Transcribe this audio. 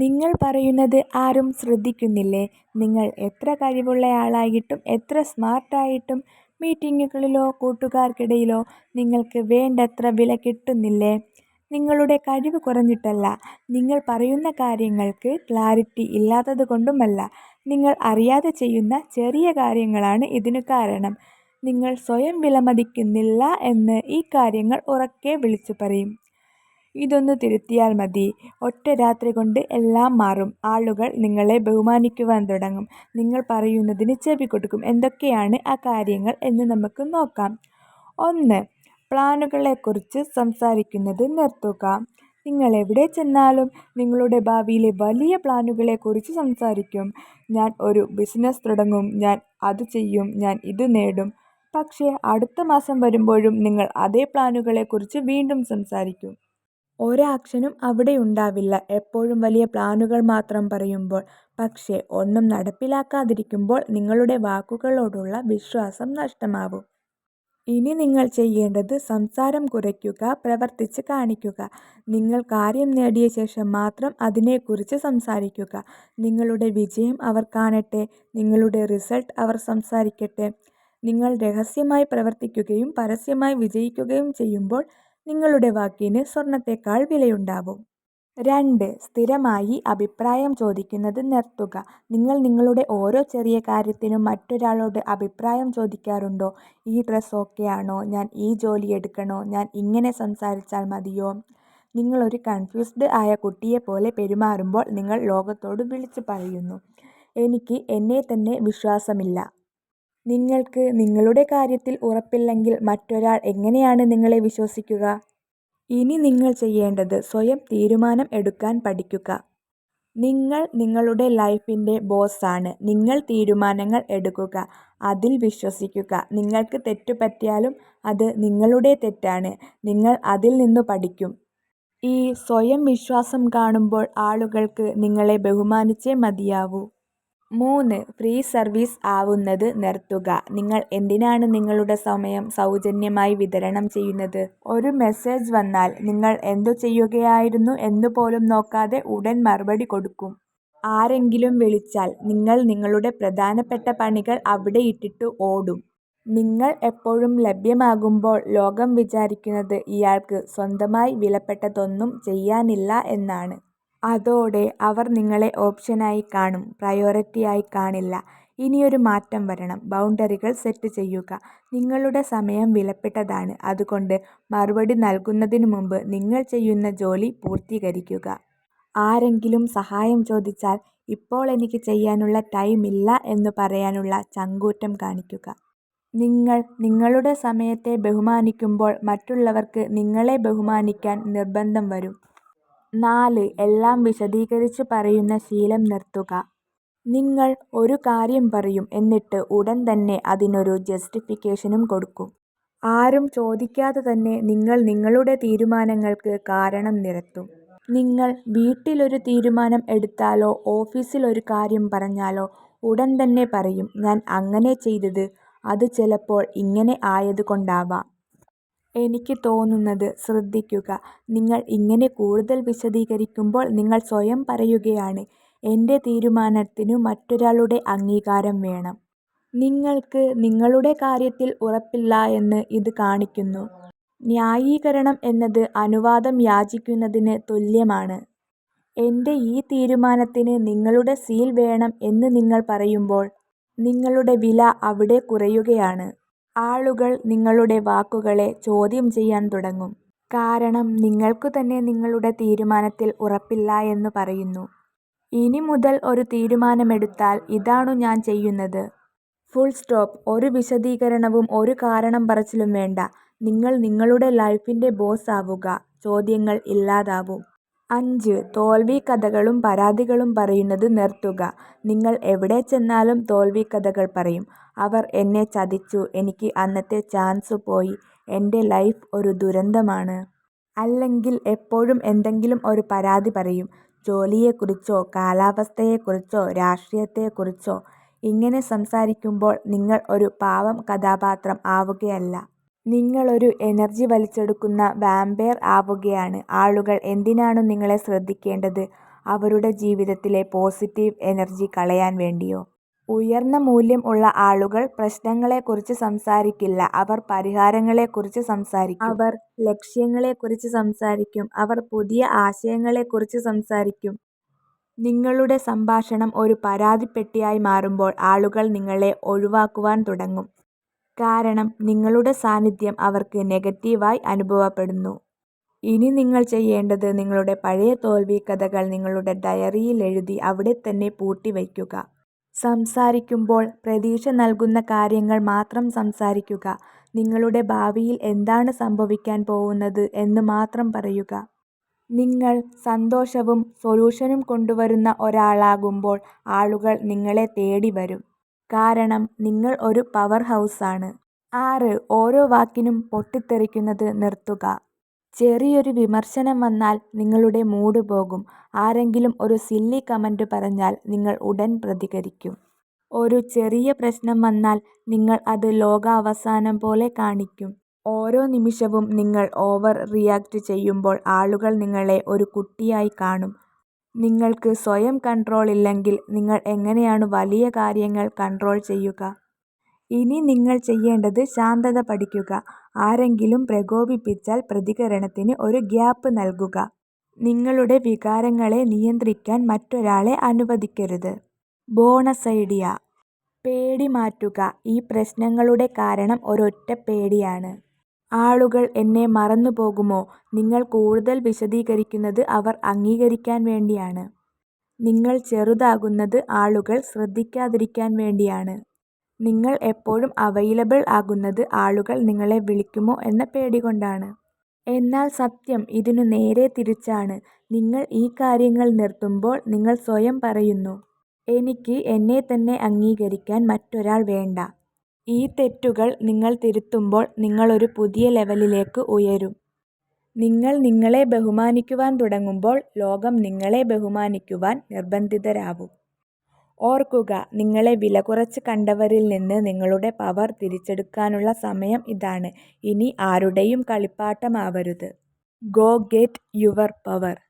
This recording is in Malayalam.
നിങ്ങൾ പറയുന്നത് ആരും ശ്രദ്ധിക്കുന്നില്ലേ? നിങ്ങൾ എത്ര കഴിവുള്ളയാളായിട്ടും എത്ര സ്മാർട്ടായിട്ടും മീറ്റിങ്ങുകളിലോ കൂട്ടുകാർക്കിടയിലോ നിങ്ങൾക്ക് വേണ്ടത്ര വില കിട്ടുന്നില്ലേ? നിങ്ങളുടെ കഴിവ് കുറഞ്ഞിട്ടല്ല, നിങ്ങൾ പറയുന്ന കാര്യങ്ങൾക്ക് ക്ലാരിറ്റി ഇല്ലാത്തതുകൊണ്ടുമല്ല. നിങ്ങൾ അറിയാതെ ചെയ്യുന്ന ചെറിയ കാര്യങ്ങളാണ് ഇതിനു കാരണം. നിങ്ങൾ സ്വയം വിലമതിക്കുന്നില്ല എന്ന് ഈ കാര്യങ്ങൾ ഉറക്കെ വിളിച്ചുപറയും. ഇതൊന്നു തിരുത്തിയാൽ മതി. ഒറ്റ രാത്രി കൊണ്ട് എല്ലാം മാറും. ആളുകൾ നിങ്ങളെ ബഹുമാനിക്കുവാൻ തുടങ്ങും. നിങ്ങൾ പറയുന്നതിന് ചെവി കൊടുക്കും എന്തൊക്കെയാണ് ആ കാര്യങ്ങൾ എന്ന് നമുക്ക് നോക്കാം. ഒന്ന്. പ്ലാനുകളെക്കുറിച്ച് സംസാരിക്കുന്നത് നിർത്തുക. നിങ്ങൾ എവിടെ ചെന്നാലും നിങ്ങളുടെ ഭാവിയിലെ വലിയ പ്ലാനുകളെക്കുറിച്ച് സംസാരിക്കും. ഞാൻ ഒരു ബിസിനസ് തുടങ്ങും, ഞാൻ അത് ചെയ്യും, ഞാൻ ഇത് നേടും. പക്ഷേ അടുത്ത മാസം വരുമ്പോഴും നിങ്ങൾ അതേ പ്ലാനുകളെക്കുറിച്ച് വീണ്ടും സംസാരിക്കും. ഒരാക്ഷനും അവിടെയുണ്ടാവില്ല. എപ്പോഴും വലിയ പ്ലാനുകൾ മാത്രം പറയുമ്പോൾ. പക്ഷേ ഒന്നും നടപ്പിലാക്കാതിരിക്കുമ്പോൾ നിങ്ങളുടെ വാക്കുകളോടുള്ള വിശ്വാസം നഷ്ടമാവും. ഇനി നിങ്ങൾ ചെയ്യേണ്ടത് സംസാരം കുറയ്ക്കുക, പ്രവർത്തിച്ച് കാണിക്കുക. നിങ്ങൾ കാര്യം നേടിയ ശേഷം മാത്രം അതിനെക്കുറിച്ച് സംസാരിക്കുക. നിങ്ങളുടെ വിജയം അവർ കാണട്ടെ. നിങ്ങളുടെ റിസൾട്ട് അവർ സംസാരിക്കട്ടെ. നിങ്ങൾ രഹസ്യമായി പ്രവർത്തിക്കുകയും പരസ്യമായി വിജയിക്കുകയും ചെയ്യുമ്പോൾ നിങ്ങളുടെ വാക്കിന് സ്വർണത്തേക്കാൾ വിലയുണ്ടാവും. രണ്ട്. സ്ഥിരമായി അഭിപ്രായം ചോദിക്കുന്നത് നിർത്തുക. നിങ്ങൾ നിങ്ങളുടെ ഓരോ ചെറിയ കാര്യത്തിനും മറ്റൊരാളോട് അഭിപ്രായം ചോദിക്കാറുണ്ടോ? ഈ ഡ്രസ്സ് ഓക്കെയാണോ? ഞാൻ ഈ ജോലി എടുക്കണോ? ഞാൻ ഇങ്ങനെ സംസാരിച്ചാൽ മതിയോ? നിങ്ങളൊരു കൺഫ്യൂസ്ഡ് ആയ കുട്ടിയെപ്പോലെ പെരുമാറുമ്പോൾ നിങ്ങൾ ലോകത്തോട് വിളിച്ചു പറയുന്നു, എനിക്ക് എന്നെ തന്നെ വിശ്വാസമില്ല. നിങ്ങൾക്ക് നിങ്ങളുടെ കാര്യത്തിൽ ഉറപ്പില്ലെങ്കിൽ മറ്റൊരാൾ എങ്ങനെയാണ് നിങ്ങളെ വിശ്വസിക്കുക? ഇനി നിങ്ങൾ ചെയ്യേണ്ടത് സ്വയം തീരുമാനം എടുക്കാൻ പഠിക്കുക. നിങ്ങൾ നിങ്ങളുടെ ലൈഫിന്റെ ബോസാണ്. നിങ്ങൾ തീരുമാനങ്ങൾ എടുക്കുക, അതിൽ വിശ്വസിക്കുക. നിങ്ങൾക്ക് തെറ്റു പറ്റിയാലും അത് നിങ്ങളുടെ തെറ്റാണ്. നിങ്ങൾ അതിൽ നിന്നു പഠിക്കും. ഈ സ്വയം വിശ്വാസം കാണുമ്പോൾ ആളുകൾക്ക് നിങ്ങളെ ബഹുമാനിച്ചേ മതിയാവൂ. മൂന്ന്. ഫ്രീ സർവീസ് ആവുന്നത് നിർത്തുക. നിങ്ങൾ എന്തിനാണ് നിങ്ങളുടെ സമയം സൗജന്യമായി വിതരണം ചെയ്യുന്നത്? ഒരു മെസ്സേജ് വന്നാൽ നിങ്ങൾ എന്തു ചെയ്യുകയായിരുന്നു എന്നു പോലും നോക്കാതെ ഉടൻ മറുപടി കൊടുക്കും. ആരെങ്കിലും വിളിച്ചാൽ നിങ്ങൾ നിങ്ങളുടെ പ്രധാനപ്പെട്ട പണികൾ അവിടെയിട്ടിട്ട് ഓടും. നിങ്ങൾ എപ്പോഴും ലഭ്യമാകുമ്പോൾ ലോകം വിചാരിക്കുന്നത് ഇയാൾക്ക് സ്വന്തമായി വിലപ്പെട്ടതൊന്നും ചെയ്യാനില്ല എന്നാണ്. അതോടെ അവർ നിങ്ങളെ ഓപ്ഷനായി കാണും, പ്രയോറിറ്റിയായി കാണില്ല. ഇനിയൊരു മാറ്റം വരണം. ബൗണ്ടറികൾ സെറ്റ് ചെയ്യുക. നിങ്ങളുടെ സമയം വിലപ്പെട്ടതാണ്. അതുകൊണ്ട് മറുപടി നൽകുന്നതിനു മുമ്പ് നിങ്ങൾ ചെയ്യുന്ന ജോലി പൂർത്തീകരിക്കുക. ആരെങ്കിലും സഹായം ചോദിച്ചാൽ ഇപ്പോൾ എനിക്ക് ചെയ്യാനുള്ള ഇല്ല എന്ന് പറയാനുള്ള ചങ്കൂറ്റം കാണിക്കുക. നിങ്ങൾ നിങ്ങളുടെ സമയത്തെ ബഹുമാനിക്കുമ്പോൾ മറ്റുള്ളവർക്ക് നിങ്ങളെ ബഹുമാനിക്കാൻ നിർബന്ധം വരും. നാല്. എല്ലാം വിശദീകരിച്ച് പറയുന്ന ശീലം നിർത്തുക. നിങ്ങൾ ഒരു കാര്യം പറയും, എന്നിട്ട് ഉടൻ തന്നെ അതിനൊരു ജസ്റ്റിഫിക്കേഷനും കൊടുക്കും. ആരും ചോദിക്കാതെ തന്നെ നിങ്ങൾ നിങ്ങളുടെ തീരുമാനങ്ങൾക്ക് കാരണം നിരത്തും. നിങ്ങൾ വീട്ടിലൊരു തീരുമാനം എടുത്താലോ ഓഫീസിൽ ഒരു കാര്യം പറഞ്ഞാലോ ഉടൻ തന്നെ പറയും, ഞാൻ അങ്ങനെ ചെയ്തത് അത് ചിലപ്പോൾ ഇങ്ങനെ ആയത് കൊണ്ടാവാം. എനിക്ക് തോന്നുന്നത് ശ്രദ്ധിക്കുക. നിങ്ങൾ ഇങ്ങനെ കൂടുതൽ വിശദീകരിക്കുമ്പോൾ നിങ്ങൾ സ്വയം പറയുകയാണ്, എന്റെ തീരുമാനത്തിനു മറ്റൊരാളുടെ അംഗീകാരം വേണം. നിങ്ങൾക്ക് നിങ്ങളുടെ കാര്യത്തിൽ ഉറപ്പില്ല എന്ന് ഇത് കാണിക്കുന്നു. ന്യായീകരണം എന്നത് അനുവാദം യാചിക്കുന്നതിന് തുല്യമാണ്. എന്റെ ഈ തീരുമാനത്തിന് നിങ്ങളുടെ സീൽ വേണം എന്ന് നിങ്ങൾ പറയുമ്പോൾ നിങ്ങളുടെ വില അവിടെ കുറയുകയാണ്. ആളുകൾ നിങ്ങളുടെ വാക്കുകളെ ചോദ്യം ചെയ്യാൻ തുടങ്ങും. കാരണം നിങ്ങൾക്കു തന്നെ നിങ്ങളുടെ തീരുമാനത്തിൽ ഉറപ്പില്ല എന്ന് പറയുന്നു. ഇനി മുതൽ ഒരു തീരുമാനമെടുത്താൽ ഇതാണു ഞാൻ ചെയ്യുന്നത്. Full stop. ഒരു വിശദീകരണവും ഒരു കാരണം പറച്ചിലും വേണ്ട. നിങ്ങൾ നിങ്ങളുടെ ലൈഫിന്റെ ബോസ് ആവുക. ചോദ്യങ്ങൾ ഇല്ലാതാവും. അഞ്ച്. തോൽവി തോൽവിക്കഥകളും പരാതികളും പറയുന്നത് നിർത്തുക. നിങ്ങൾ എവിടെ ചെന്നാലും തോൽവി തോൽവിക്കഥകൾ പറയും. അവർ എന്നെ ചതിച്ചു, എനിക്ക് അന്നത്തെ ചാൻസ് പോയി, എന്റെ ലൈഫ് ഒരു ദുരന്തമാണ്. അല്ലെങ്കിൽ എപ്പോഴും എന്തെങ്കിലും ഒരു പരാതി പറയും. ജോലിയെക്കുറിച്ചോ കാലാവസ്ഥയെക്കുറിച്ചോ രാഷ്ട്രീയത്തെക്കുറിച്ചോ. ഇങ്ങനെ സംസാരിക്കുമ്പോൾ നിങ്ങൾ ഒരു പാവം കഥാപാത്രം ആവുകയല്ല. നിങ്ങളൊരു എനർജി വലിച്ചെടുക്കുന്ന വാമ്പയർ ആവുകയാണ്. ആളുകൾ എന്തിനാണു നിങ്ങളെ ശ്രദ്ധിക്കേണ്ടത്? അവരുടെ ജീവിതത്തിലെ പോസിറ്റീവ് എനർജി കളയാൻ വേണ്ടിയോ? ഉയർന്ന മൂല്യം ഉള്ള ആളുകൾ പ്രശ്നങ്ങളെക്കുറിച്ച് സംസാരിക്കില്ല അവർ പരിഹാരങ്ങളെക്കുറിച്ച് സംസാരിക്കും. അവർ ലക്ഷ്യങ്ങളെക്കുറിച്ച് സംസാരിക്കും. അവർ പുതിയ ആശയങ്ങളെക്കുറിച്ച് സംസാരിക്കും. നിങ്ങളുടെ സംഭാഷണം ഒരു പരാതിപ്പെട്ടിയായി മാറുമ്പോൾ ആളുകൾ നിങ്ങളെ ഒഴിവാക്കുവാൻ തുടങ്ങും. കാരണം നിങ്ങളുടെ സാന്നിധ്യം അവർക്ക് നെഗറ്റീവായി അനുഭവപ്പെടുന്നു. ഇനി നിങ്ങൾ ചെയ്യേണ്ടത് നിങ്ങളുടെ പഴയ തോൽവി കഥകൾ നിങ്ങളുടെ ഡയറിയിൽ എഴുതി ഡയറിയിലെഴുതി അവിടെത്തന്നെ പൂട്ടിവയ്ക്കുക. സംസാരിക്കുമ്പോൾ പ്രതീക്ഷ നൽകുന്ന കാര്യങ്ങൾ മാത്രം സംസാരിക്കുക. നിങ്ങളുടെ ഭാവിയിൽ എന്താണ് സംഭവിക്കാൻ പോവുന്നത് എന്ന് മാത്രം പറയുക. നിങ്ങൾ സന്തോഷവും സൊല്യൂഷനും കൊണ്ടുവരുന്ന ഒരാളാകുമ്പോൾ ആളുകൾ നിങ്ങളെ തേടി വരും. കാരണം നിങ്ങൾ ഒരു പവർ പവർഹൗസാണ്. ആറ് ഓരോ വാക്കിനും പൊട്ടിത്തെറിക്കുന്നത് നിർത്തുക. ചെറിയൊരു വിമർശനം വന്നാൽ നിങ്ങളുടെ മൂഡ് പോകും. ആരെങ്കിലും ഒരു സില്ലി കമന്റ് പറഞ്ഞാൽ നിങ്ങൾ ഉടൻ പ്രതികരിക്കും. ഒരു ചെറിയ പ്രശ്നം വന്നാൽ നിങ്ങൾ അത് ലോകാവസാനം പോലെ കാണിക്കും. ഓരോ നിമിഷവും നിങ്ങൾ ഓവർ റിയാക്ട് ചെയ്യുമ്പോൾ ആളുകൾ നിങ്ങളെ ഒരു കുട്ടിയായി കാണും. നിങ്ങൾക്ക് സ്വയം കൺട്രോൾ ഇല്ലെങ്കിൽ നിങ്ങൾ എങ്ങനെയാണ് വലിയ കാര്യങ്ങൾ കൺട്രോൾ ചെയ്യുക? ഇനി നിങ്ങൾ ചെയ്യേണ്ടത് ശാന്തത പഠിക്കുക. ആരെങ്കിലും പ്രകോപിപ്പിച്ചാൽ പ്രതികരണത്തിന് ഒരു ഗ്യാപ്പ് നൽകുക. നിങ്ങളുടെ വികാരങ്ങളെ നിയന്ത്രിക്കാൻ മറ്റൊരാളെ അനുവദിക്കരുത്. Bonus idea. പേടി മാറ്റുക ഈ പ്രശ്നങ്ങളുടെ കാരണം ഒരൊറ്റ പേടിയാണ്. ആളുകൾ എന്നെ മറന്നുപോകുമോ നിങ്ങൾ കൂടുതൽ വിശദീകരിക്കുന്നത് അവർ അംഗീകരിക്കാൻ വേണ്ടിയാണ്. നിങ്ങൾ ചെറുതാകുന്നത് ആളുകൾ ശ്രദ്ധിക്കാതിരിക്കാൻ വേണ്ടിയാണ്. നിങ്ങൾ എപ്പോഴും അവൈലബിൾ ആകുന്നത് ആളുകൾ നിങ്ങളെ വിളിക്കുമോ എന്ന പേടികൊണ്ടാണ്. എന്നാൽ സത്യം ഇതിനു നേരെ തിരിച്ചാണ്. നിങ്ങൾ ഈ കാര്യങ്ങൾ നിർത്തുമ്പോൾ നിങ്ങൾ സ്വയം പറയുന്നു എനിക്ക് എന്നെ തന്നെ അംഗീകരിക്കാൻ മറ്റൊരാൾ വേണ്ട. ഈ തെറ്റുകൾ നിങ്ങൾ തിരുത്തുമ്പോൾ നിങ്ങളൊരു പുതിയ ലെവലിലേക്ക് ഉയരും. നിങ്ങൾ നിങ്ങളെ ബഹുമാനിക്കുവാൻ തുടങ്ങുമ്പോൾ ലോകം നിങ്ങളെ ബഹുമാനിക്കുവാൻ നിർബന്ധിതരാവും. ഓർക്കുക നിങ്ങളെ വിലകുറച്ച് കണ്ടവരിൽ നിന്ന് നിങ്ങളുടെ പവർ തിരിച്ചെടുക്കാനുള്ള സമയം ഇതാണ്. ഇനി ആരുടെയും കളിപ്പാട്ടമാവരുത്. Go get your power.